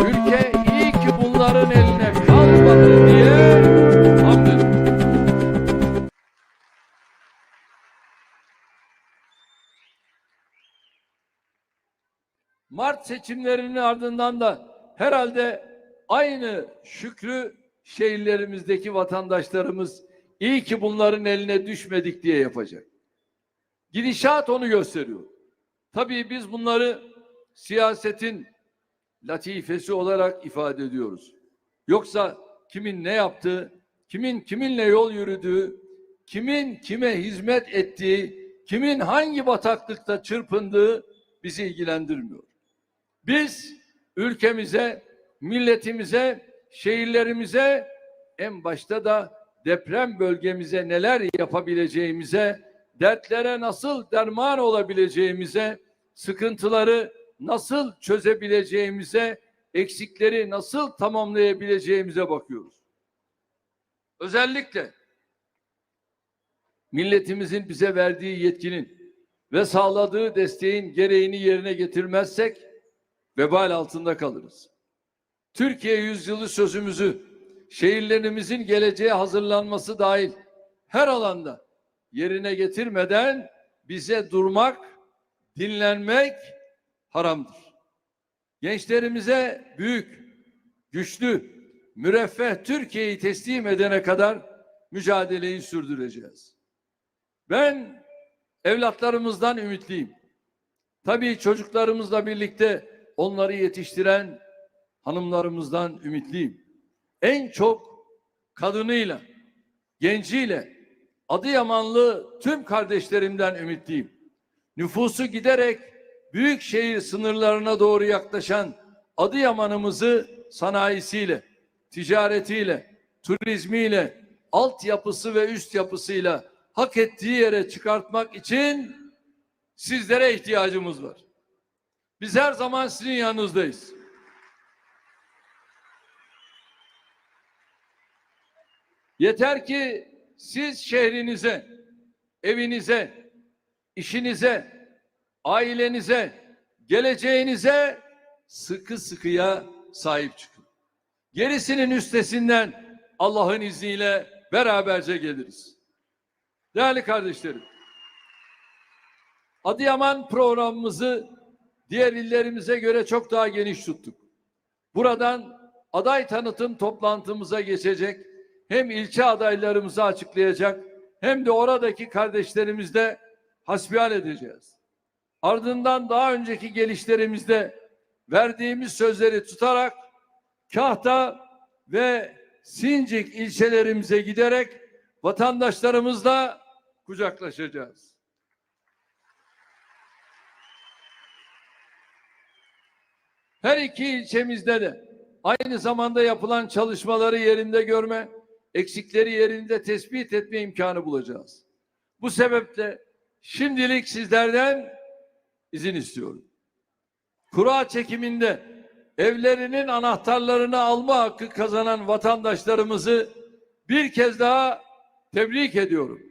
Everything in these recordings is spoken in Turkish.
Ülke iyi ki bunların eline kalmadı diye hamd ediyor. Mart seçimlerinin ardından da herhalde aynı şükrü şehirlerimizdeki vatandaşlarımız iyi ki bunların eline düşmedik diye yapacak. Gidişat onu gösteriyor. Tabii biz bunları siyasetin latifesi olarak ifade ediyoruz. Yoksa kimin ne yaptığı, kimin kiminle yol yürüdüğü, kimin kime hizmet ettiği, kimin hangi bataklıkta çırpındığı bizi ilgilendirmiyor. Biz ülkemize, milletimize, şehirlerimize en başta da deprem bölgemize neler yapabileceğimize, dertlere nasıl derman olabileceğimize, sıkıntıları nasıl çözebileceğimize, eksikleri nasıl tamamlayabileceğimize bakıyoruz. Özellikle milletimizin bize verdiği yetkinin ve sağladığı desteğin gereğini yerine getirmezsek vebal altında kalırız. Türkiye yüzyılı sözümüzü şehirlerimizin geleceğe hazırlanması dahil her alanda yerine getirmeden bize durmak, dinlenmek haramdır. Gençlerimize büyük, güçlü, müreffeh Türkiye'yi teslim edene kadar mücadeleyi sürdüreceğiz. Ben evlatlarımızdan ümitliyim. Tabii çocuklarımızla birlikte onları yetiştiren hanımlarımızdan ümitliyim. En çok kadınıyla, genciyle, Adıyamanlı tüm kardeşlerimden ümitliyim. Nüfusu giderek büyük şehir sınırlarına doğru yaklaşan Adıyaman'ımızı sanayisiyle, ticaretiyle, turizmiyle, altyapısı ve üst yapısıyla hak ettiği yere çıkartmak için sizlere ihtiyacımız var. Biz her zaman sizin yanınızdayız. Yeter ki siz şehrinize, evinize, işinize, ailenize, geleceğinize sıkı sıkıya sahip çıkın. Gerisinin üstesinden Allah'ın izniyle beraberce geliriz. Değerli kardeşlerim, Adıyaman programımızı diğer illerimize göre çok daha geniş tuttuk. Buradan aday tanıtım toplantımıza geçecek, hem ilçe adaylarımızı açıklayacak, hem de oradaki kardeşlerimizle hasbihal edeceğiz. Ardından daha önceki gelişlerimizde verdiğimiz sözleri tutarak Kahta ve Sincik ilçelerimize giderek vatandaşlarımızla kucaklaşacağız. Her iki ilçemizde de aynı zamanda yapılan çalışmaları yerinde görme, eksikleri yerinde tespit etme imkanı bulacağız. Bu sebeple şimdilik sizlerden izin istiyorum. Kura çekiminde evlerinin anahtarlarını alma hakkı kazanan vatandaşlarımızı bir kez daha tebrik ediyorum.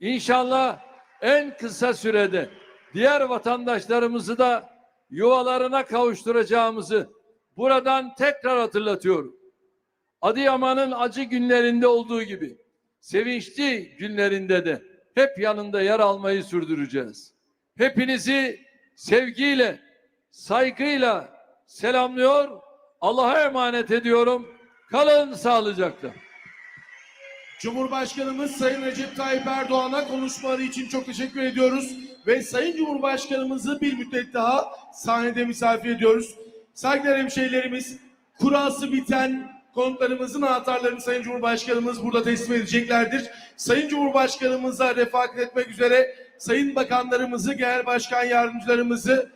İnşallah en kısa sürede diğer vatandaşlarımızı da yuvalarına kavuşturacağımızı buradan tekrar hatırlatıyorum. Adıyaman'ın acı günlerinde olduğu gibi sevinçli günlerinde de hep yanında yer almayı sürdüreceğiz. Hepinizi sevgiyle, saygıyla selamlıyor, Allah'a emanet ediyorum. Kalın sağlıcakla. Cumhurbaşkanımız Sayın Recep Tayyip Erdoğan'a konuşmaları için çok teşekkür ediyoruz. Ve Sayın Cumhurbaşkanımızı bir müddet daha sahnede misafir ediyoruz. Saygıdeğer hemşehrilerimiz, kurası biten konutlarımızın anahtarlarını Sayın Cumhurbaşkanımız burada teslim edeceklerdir. Sayın Cumhurbaşkanımıza refakat etmek üzere Sayın Bakanlarımızı, Genel Başkan Yardımcılarımızı,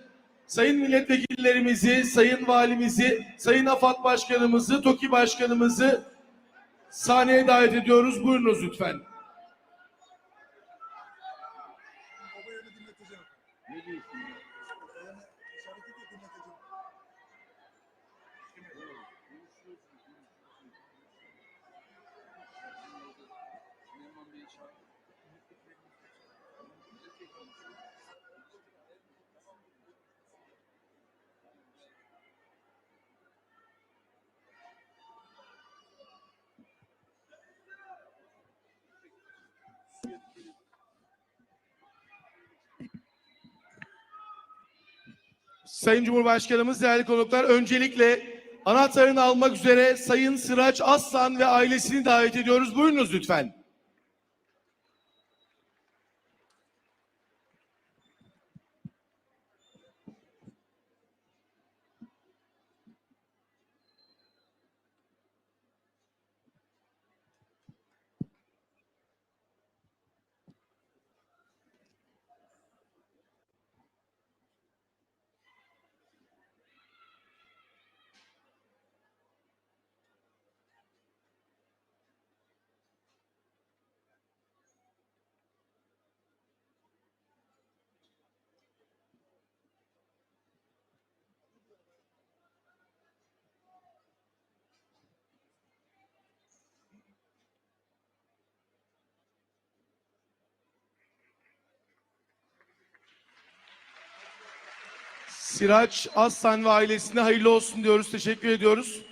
Sayın Milletvekillerimizi, Sayın Valimizi, Sayın AFAD Başkanımızı, TOKİ Başkanımızı sahneye davet ediyoruz. Buyurunuz lütfen. Sayın Cumhurbaşkanımız, değerli konuklar, öncelikle anahtarını almak üzere Sayın Sıraç Aslan ve ailesini davet ediyoruz. Buyurunuz lütfen. Sıraç Aslan ve ailesine hayırlı olsun diyoruz. Teşekkür ediyoruz.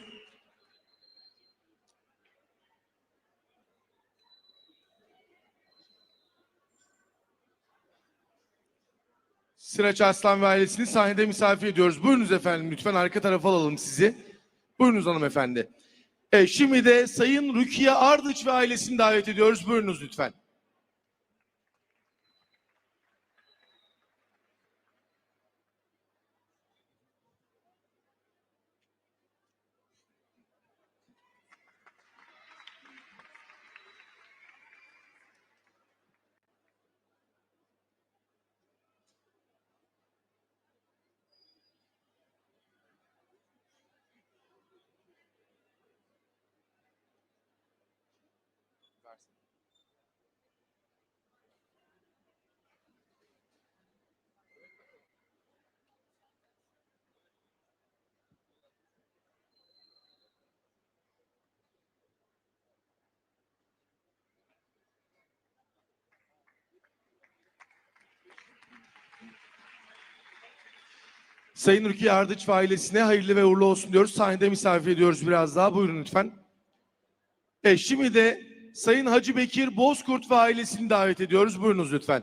Sıraç Aslan ve ailesini sahnede misafir ediyoruz. Buyurunuz efendim lütfen arka tarafa alalım sizi. Buyurunuz hanımefendi. Evet, şimdi de Sayın Rukiye Ardıç ve ailesini davet ediyoruz. Buyurunuz lütfen. Sayın Rukiye Ardıç ve ailesine hayırlı ve uğurlu olsun diyoruz. Sahnede misafir ediyoruz biraz daha. Buyurun lütfen. E şimdi de Sayın Hacı Bekir Bozkurt ve ailesini davet ediyoruz. Buyurunuz lütfen.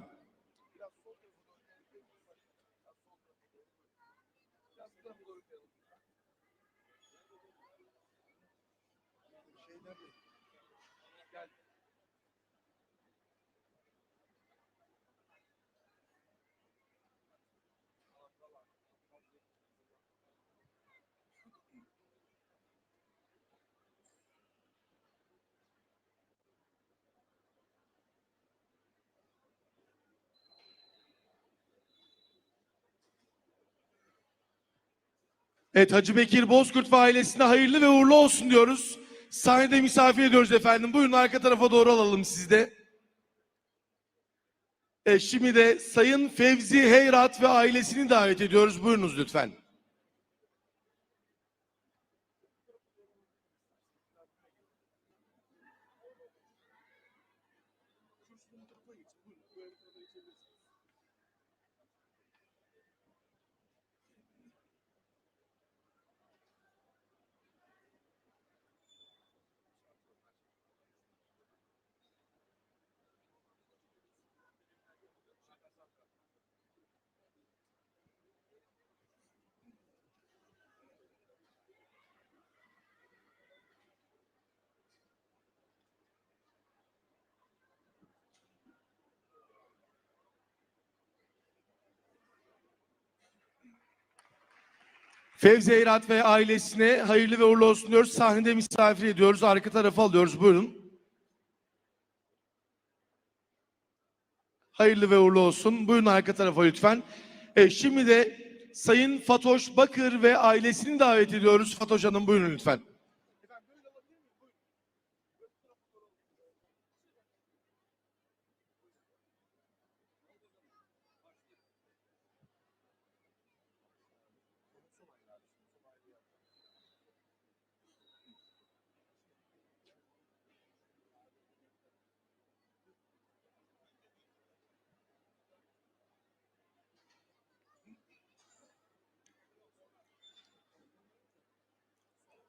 Evet Hacı Bekir Bozkurt ve ailesine hayırlı ve uğurlu olsun diyoruz. Sahnede misafir ediyoruz efendim. Buyurun arka tarafa doğru alalım sizi de. Evet, şimdi de Sayın Fevzi Heyrat ve ailesini davet ediyoruz. Buyurunuz lütfen. Fevzi Heyrat ve ailesine hayırlı ve uğurlu olsun diyoruz. Sahnede misafir ediyoruz. Arka tarafa alıyoruz. Buyurun. Hayırlı ve uğurlu olsun. Buyurun arka tarafa lütfen. E, şimdi de Sayın Fatoş Bakır ve ailesini davet ediyoruz. Fatoş Hanım buyurun lütfen.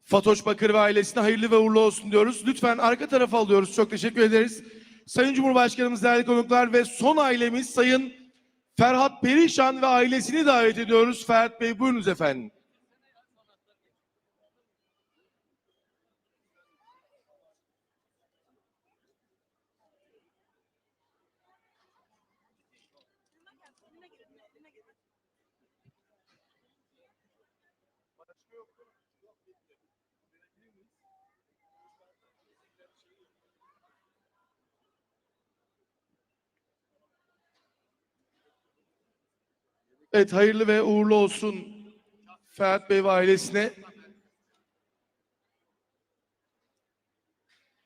Fatoş Bakır ve ailesine hayırlı ve uğurlu olsun diyoruz. Lütfen arka tarafa alıyoruz. Çok teşekkür ederiz. Sayın Cumhurbaşkanımız, değerli konuklar ve son ailemiz Sayın Ferhat Perişan ve ailesini davet ediyoruz. Ferhat Bey buyurunuz efendim. Evet hayırlı ve uğurlu olsun Ferhat Bey ve ailesine.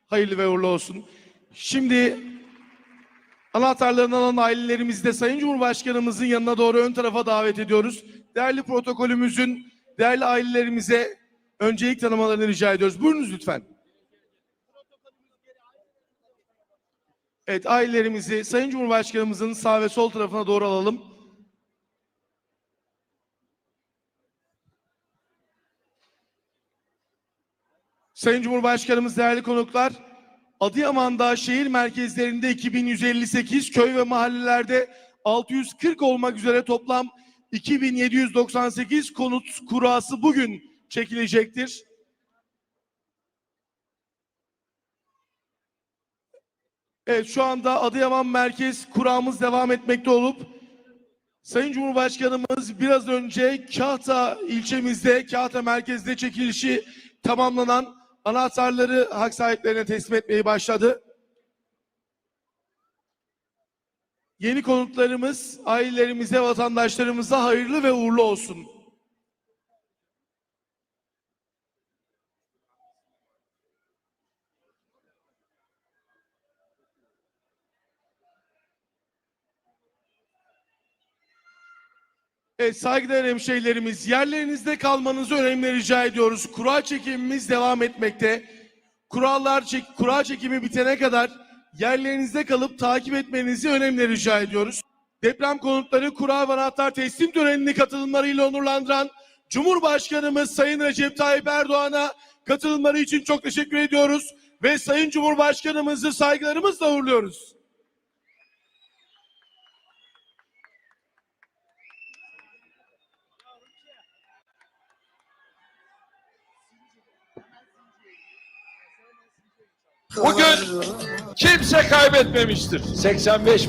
Hayırlı ve uğurlu olsun. Şimdi anahtarlarını alan ailelerimizi de Sayın Cumhurbaşkanımızın yanına doğru ön tarafa davet ediyoruz. Değerli protokolümüzün değerli ailelerimize öncelik tanımalarını rica ediyoruz. Buyurunuz lütfen. Evet ailelerimizi Sayın Cumhurbaşkanımızın sağ ve sol tarafına doğru alalım. Sayın Cumhurbaşkanımız değerli konuklar, Adıyaman'da şehir merkezlerinde 2158, köy ve mahallelerde 640 olmak üzere toplam 2798 konut kurası bugün çekilecektir. Evet şu anda Adıyaman merkez kuramız devam etmekte olup Sayın Cumhurbaşkanımız biraz önce Kahta ilçemizde, Kahta merkezde çekilişi tamamlanan anahtarları hak sahiplerine teslim etmeyi başladı. Yeni konutlarımız ailelerimize, vatandaşlarımıza hayırlı ve uğurlu olsun. Evet saygıdeğer hemşehrilerimiz yerlerinizde kalmanızı önemli rica ediyoruz. Kura çekimimiz devam etmekte. Kurallar çek, kura çekimi bitene kadar yerlerinizde kalıp takip etmenizi önemli rica ediyoruz. Deprem konutları kura ve anahtar teslim törenini katılımlarıyla onurlandıran Cumhurbaşkanımız Sayın Recep Tayyip Erdoğan'a katılımları için çok teşekkür ediyoruz ve Sayın Cumhurbaşkanımızı saygılarımızla uğurluyoruz. Bugün kimse kaybetmemiştir. 85